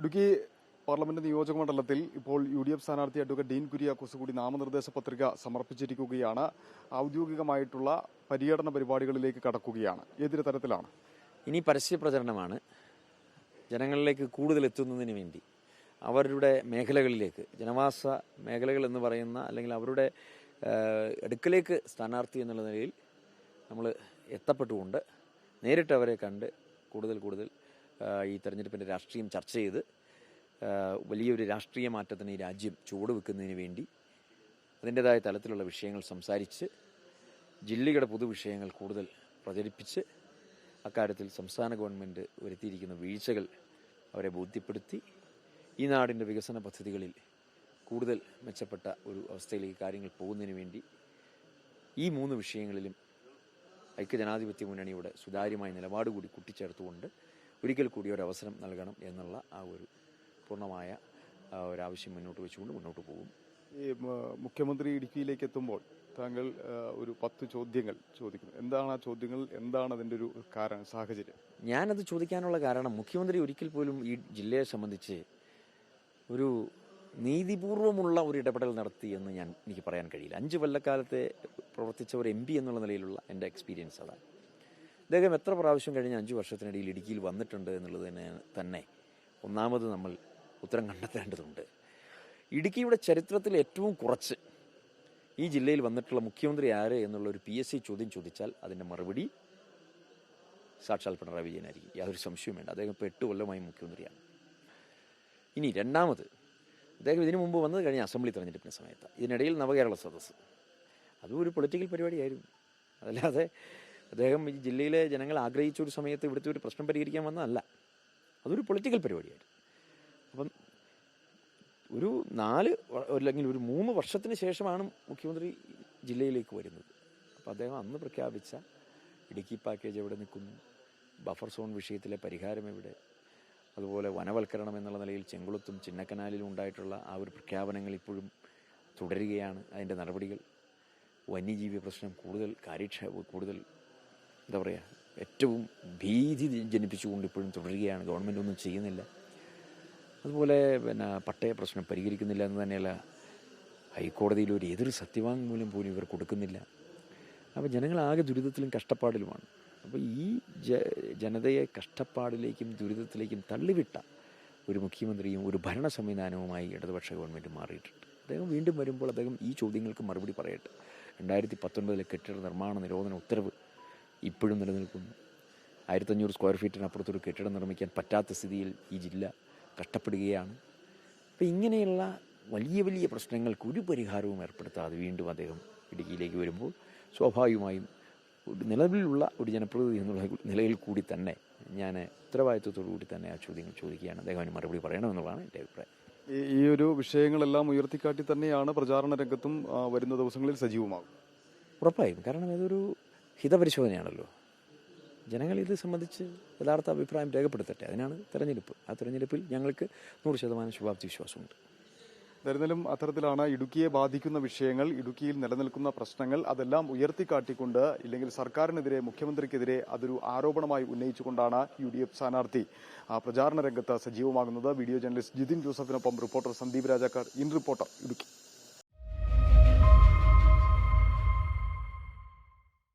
Idukki parliament നിയോജക മണ്ഡലത്തിൽ ഇപ്പോൾ യു ഡി എഫ് സ്ഥാനാർത്ഥി അഡ്വക്കേറ്റ് ഡീൻ കുര്യാക്കോസ് കൂടി നാമനിർദ്ദേശ പത്രിക സമർപ്പിച്ചിരിക്കുകയാണ്. ഔദ്യോഗികമായിട്ടുള്ള പര്യടന പരിപാടികളിലേക്ക് കടക്കുകയാണ്. ഏതൊരു തരത്തിലാണ്? ഇനി പരസ്യ പ്രചരണമാണ്. ജനങ്ങളിലേക്ക് കൂടുതൽ എത്തുന്നതിന് വേണ്ടി അവരുടെ മേഖലകളിലേക്ക് ജനവാസ മേഖലകൾ എന്ന് പറയുന്ന അല്ലെങ്കിൽ അവരുടെ അടുക്കലേക്ക് സ്ഥാനാർത്ഥി എന്നുള്ള നിലയിൽ നമ്മൾ എത്തപ്പെട്ടുകൊണ്ട് നേരിട്ട് അവരെ കണ്ട് കൂടുതൽ കൂടുതൽ ഈ തെരഞ്ഞെടുപ്പിന്റെ രാഷ്ട്രീയം ചർച്ച ചെയ്ത് വലിയൊരു രാഷ്ട്രീയ മാറ്റത്തിന് ഈ രാജ്യം ചുവടുവെക്കുന്നതിന് വേണ്ടി അതിന്റെതായ തലത്തിലുള്ള വിഷയങ്ങൾ സംസാരിച്ച് ജില്ലയുടെ പൊതുവിഷയങ്ങൾ കൂടുതൽ പ്രചരിപ്പിച്ച് അക്കാര്യത്തിൽ സംസ്ഥാന ഗവൺമെന്റ് വരുത്തിയിരിക്കുന്ന വീഴ്ചകൾ അവരെ ബോധ്യപ്പെടുത്തി ഈ നാടിന്റെ വികസന പദ്ധതികളിൽ കൂടുതൽ മെച്ചപ്പെട്ട ഒരു അവസ്ഥയിലേക്ക് കാര്യങ്ങൾ പോകുന്നതിന് വേണ്ടി ഈ മൂന്ന് വിഷയങ്ങളിലും ഐക്യജനാധിപത്യ മുന്നണിയുടെ സുതാര്യമായ നിലപാട് കൂടി കൂട്ടിച്ചേർത്തുകൊണ്ട് ഒരിക്കൽ കൂടി ഒരു അവസരം നൽകണം എന്നുള്ള ആ ഒരു പൂർണമായ ഒരു ആവശ്യം മുന്നോട്ട് വെച്ചുകൊണ്ട് മുന്നോട്ട് പോകും. ഈ മുഖ്യമന്ത്രി ഇടുക്കിയിലേക്ക് എത്തുമ്പോൾ താങ്കൾ ഒരു പത്ത് ചോദ്യങ്ങൾ ചോദിക്കുന്നു. എന്താണ് ആ ചോദ്യങ്ങൾ? എന്താണ് അതിന്റെ ഒരു കാരണം സാഹചര്യം? ഞാനത് ചോദിക്കാനുള്ള കാരണം മുഖ്യമന്ത്രി ഒരിക്കൽ പോലും ഈ ജില്ലയെ സംബന്ധിച്ച് ഒരു നീതിപൂർവമുള്ള ഒരു ഇടപെടൽ നടത്തി എന്ന് ഞാൻ എനിക്ക് പറയാൻ കഴിയില്ല. അഞ്ച് കൊല്ലക്കാലത്തെ പ്രവർത്തിച്ച ഒരു എം പി എന്നുള്ള നിലയിലുള്ള എന്റെ എക്സ്പീരിയൻസ് അതാണ്. അദ്ദേഹം എത്ര പ്രാവശ്യം കഴിഞ്ഞ അഞ്ച് വർഷത്തിനിടയിൽ ഇടുക്കിയിൽ വന്നിട്ടുണ്ട് എന്നുള്ളത് തന്നെ തന്നെ ഒന്നാമത് നമ്മൾ ഉത്തരം കണ്ടെത്തേണ്ടതുണ്ട്. ഇടുക്കിയുടെ ചരിത്രത്തിൽ ഏറ്റവും കുറച്ച് ഈ ജില്ലയിൽ വന്നിട്ടുള്ള മുഖ്യമന്ത്രി ആര് എന്നുള്ള ഒരു പി എസ് സി ചോദ്യം ചോദിച്ചാൽ അതിന്റെ മറുപടി സാക്ഷാൽ പിണറായി വിജയനായിരിക്കും യാതൊരു സംശയവും വേണ്ട. അദ്ദേഹം ഇപ്പോൾ എട്ട് കൊല്ലമായി മുഖ്യമന്ത്രിയാണ്. ഇനി രണ്ടാമത് അദ്ദേഹം ഇതിനു മുമ്പ് വന്നത് കഴിഞ്ഞ അസംബ്ലി തെരഞ്ഞെടുപ്പിന്റെ സമയത്താണ്. ഇതിനിടയിൽ നവകേരള സദസ്സ്. അതും ഒരു പൊളിറ്റിക്കൽ പരിപാടിയായിരുന്നു. അതല്ലാതെ അദ്ദേഹം ഈ ജില്ലയിലെ ജനങ്ങൾ ആഗ്രഹിച്ച ഒരു സമയത്ത് ഇവിടുത്തെ ഒരു പ്രശ്നം പരിഹരിക്കാൻ വന്നതല്ല. അതൊരു പൊളിറ്റിക്കൽ പരിപാടിയായിരുന്നു അപ്പം ഒരു നാല് അല്ലെങ്കിൽ ഒരു മൂന്ന് വർഷത്തിന് ശേഷമാണ് മുഖ്യമന്ത്രി ജില്ലയിലേക്ക് വരുന്നത്. അപ്പോൾ അദ്ദേഹം അന്ന് പ്രഖ്യാപിച്ച ഇടുക്കി പാക്കേജ് എവിടെ നിൽക്കുന്നു ബഫർ സോൺ വിഷയത്തിലെ പരിഹാരം എവിടെ അതുപോലെ വനവൽക്കരണം എന്നുള്ള നിലയിൽ ചെങ്കുളത്തും ചിന്നക്കനാലിലും ഉണ്ടായിട്ടുള്ള ആ ഒരു പ്രഖ്യാപനങ്ങൾ ഇപ്പോഴും തുടരുകയാണ്. അതിന്റെ നടപടികൾ വന്യജീവി പ്രശ്നം കൂടുതൽ കാര്യക്ഷ കൂടുതൽ എന്താ പറയുക ഏറ്റവും ഭീതി ജനിപ്പിച്ചുകൊണ്ട് ഇപ്പോഴും തുടരുകയാണ്. ഗവൺമെന്റ് ഒന്നും ചെയ്യുന്നില്ല. അതുപോലെ പിന്നെ പട്ടയ പ്രശ്നം പരിഹരിക്കുന്നില്ല എന്ന് തന്നെയല്ല ഹൈക്കോടതിയിൽ ഒരു എതിർ സത്യവാങ്മൂലം പോലും ഇവർ കൊടുക്കുന്നില്ല. അപ്പോൾ ജനങ്ങളാകെ ദുരിതത്തിലും കഷ്ടപ്പാടിലുമാണ്. അപ്പോൾ ഈ ജ ജനതയെ കഷ്ടപ്പാടിലേക്കും ദുരിതത്തിലേക്കും തള്ളിവിട്ട ഒരു മുഖ്യമന്ത്രിയും ഒരു ഭരണ സംവിധാനവുമായി ഇടതുപക്ഷ ഗവൺമെന്റ് മാറിയിട്ടുണ്ട്. അദ്ദേഹം വീണ്ടും വരുമ്പോൾ അദ്ദേഹം ഈ ചോദ്യങ്ങൾക്ക് മറുപടി പറയട്ടെ. രണ്ടായിരത്തി പത്തൊൻപതിലെ കെട്ടിട നിർമ്മാണ നിരോധന ഉത്തരവ് ഇപ്പോഴും നിലനിൽക്കുന്നു. ആയിരത്തഞ്ഞൂറ് സ്ക്വയർ ഫീറ്റിനപ്പുറത്തൊരു കെട്ടിടം നിർമ്മിക്കാൻ പറ്റാത്ത സ്ഥിതിയിൽ ഈ ജില്ല കഷ്ടപ്പെടുകയാണ്. അപ്പം ഇങ്ങനെയുള്ള വലിയ വലിയ പ്രശ്നങ്ങൾക്ക് ഒരു പരിഹാരവും ഏർപ്പെടുത്താതെ വീണ്ടും അദ്ദേഹം ഇടുക്കിയിലേക്ക് വരുമ്പോൾ സ്വാഭാവികമായും നിലവിലുള്ള ഒരു ജനപ്രതിനിധി എന്നുള്ള നിലയിൽ കൂടി തന്നെ ഞാൻ ഉത്തരവാദിത്വത്തോടു കൂടി തന്നെ ആ ചോദ്യങ്ങൾ ചോദിക്കുകയാണ്. അദ്ദേഹം അതിന് മറുപടി പറയണമെന്നുള്ളതാണ് എന്റെ അഭിപ്രായം. ഈ- ഒരു വിഷയങ്ങളെല്ലാം ഉയർത്തിക്കാട്ടി തന്നെയാണ് പ്രചാരണ രംഗത്തും വരുന്ന ദിവസങ്ങളിൽ സജീവമാകും. ഉറപ്പായും. കാരണം ഇതൊരു ഹിതപരിശോധനയാണല്ലോ. ജനങ്ങൾ ഇത് സംബന്ധിച്ച് യഥാർത്ഥ അഭിപ്രായം രേഖപ്പെടുത്തട്ടെ. അതിനാണ് തെരഞ്ഞെടുപ്പ്. ആ തെരഞ്ഞെടുപ്പിൽ ഞങ്ങൾക്ക് നൂറ് ശതമാനം ശുഭാപ്തി വിശ്വാസമുണ്ട്. എന്തായിരുന്നാലും അത്തരത്തിലാണ് ഇടുക്കിയെ ബാധിക്കുന്ന വിഷയങ്ങൾ ഇടുക്കിയിൽ നിലനിൽക്കുന്ന പ്രശ്നങ്ങൾ അതെല്ലാം ഉയർത്തിക്കാട്ടിക്കൊണ്ട് ഇല്ലെങ്കിൽ സർക്കാരിനെതിരെ മുഖ്യമന്ത്രിക്കെതിരെ അതൊരു ആരോപണമായി ഉന്നയിച്ചുകൊണ്ടാണ് യു ഡി എഫ് സ്ഥാനാർത്ഥി പ്രചാരണ രംഗത്ത് സജീവമാകുന്നത്. Video journalist Jithin ജോസഫിനൊപ്പം reporter Sandeep Rajakkar. In reporter Idukki.